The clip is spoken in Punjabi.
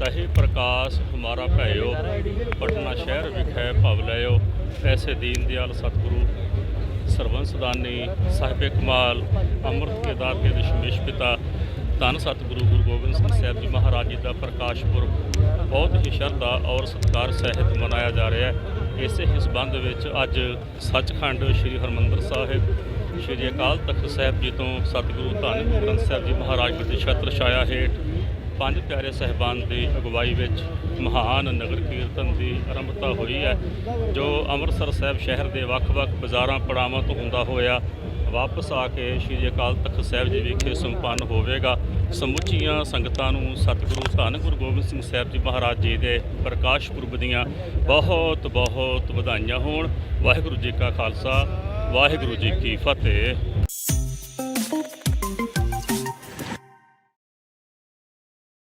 ਰਹੇ ਪ੍ਰਕਾਸ਼ ਹਮਾਰਾ ਭੈਓ ਪਟਨਾ ਸ਼ਹਿਰ ਵਿਖੇ ਭਵ ਲਿਓ ਐਸੇ ਦੀਨ ਦਿਆਲ ਸਤਿਗੁਰੂ ਸਰਵੰਸਦਾਨੀ ਸਾਹਿਬੇ ਕਮਾਲ, ਅੰਮ੍ਰਿਤ ਕੇ ਦਾਤੇ ਦਸ਼ਮੇਸ਼ ਪਿਤਾ, ਧੰਨ ਸਤਿਗੁਰੂ ਗੁਰੂ ਗੋਬਿੰਦ ਸਿੰਘ ਸਾਹਿਬ ਜੀ ਮਹਾਰਾਜ ਜੀ ਦਾ ਪ੍ਰਕਾਸ਼ ਪੁਰਬ। ਬਹੁਤ ਹੀ ਸ਼ਰਧਾ ਔਰ ਸਤਿਕਾਰ ਸਹਿਤ ਮਨਾਇਆ ਜਾ ਰਿਹਾ ਹੈ। ਇਸੇ ਹੀ ਸੰਬੰਧ ਵਿੱਚ ਅੱਜ ਸੱਚਖੰਡ ਸ੍ਰੀ ਹਰਮੰਦਰ ਸਾਹਿਬ, ਸ੍ਰੀ ਅਕਾਲ ਤਖਤ ਸਾਹਿਬ ਜੀ ਤੋਂ ਸਤਿਗੁਰੂ ਧੰਨ ਗੁਰੂ ਗ੍ਰੰਥ ਸਾਹਿਬ ਜੀ ਮਹਾਰਾਜ ਜੀ ਦੇ ਛਤਰ ਛਾਇਆ ਹੇਠ ਪੰਜ ਪਿਆਰੇ ਸਹਿਬਾਨ ਦੀ ਅਗਵਾਈ ਵਿੱਚ ਮਹਾਨ ਨਗਰ ਕੀਰਤਨ ਦੀ ਆਰੰਭਤਾ ਹੋਈ ਹੈ, ਜੋ ਅੰਮ੍ਰਿਤਸਰ ਸਾਹਿਬ ਸ਼ਹਿਰ ਦੇ ਵੱਖ-ਵੱਖ ਬਾਜ਼ਾਰਾਂ, ਪੜਾਵਾਂ ਤੋਂ ਹੁੰਦਾ ਹੋਇਆ ਵਾਪਸ ਆ ਕੇ ਸ੍ਰੀ ਅਕਾਲ ਤਖਤ ਸਾਹਿਬ ਜੀ ਵਿਖੇ ਸੰਪੰਨ ਹੋਵੇਗਾ। ਸਮੁੱਚੀਆਂ ਸੰਗਤਾਂ ਨੂੰ ਸਤਿਗੁਰੂ ਧੰਨ ਗੁਰੂ ਗੋਬਿੰਦ ਸਿੰਘ ਸਾਹਿਬ ਜੀ ਮਹਾਰਾਜ ਜੀ ਦੇ ਪ੍ਰਕਾਸ਼ ਪੁਰਬ ਦੀਆਂ ਬਹੁਤ ਬਹੁਤ ਵਧਾਈਆਂ ਹੋਣ। ਵਾਹਿਗੁਰੂ ਜੀ ਕਾ ਖਾਲਸਾ, ਵਾਹਿਗੁਰੂ ਜੀ ਕੀ ਫਤਿਹ।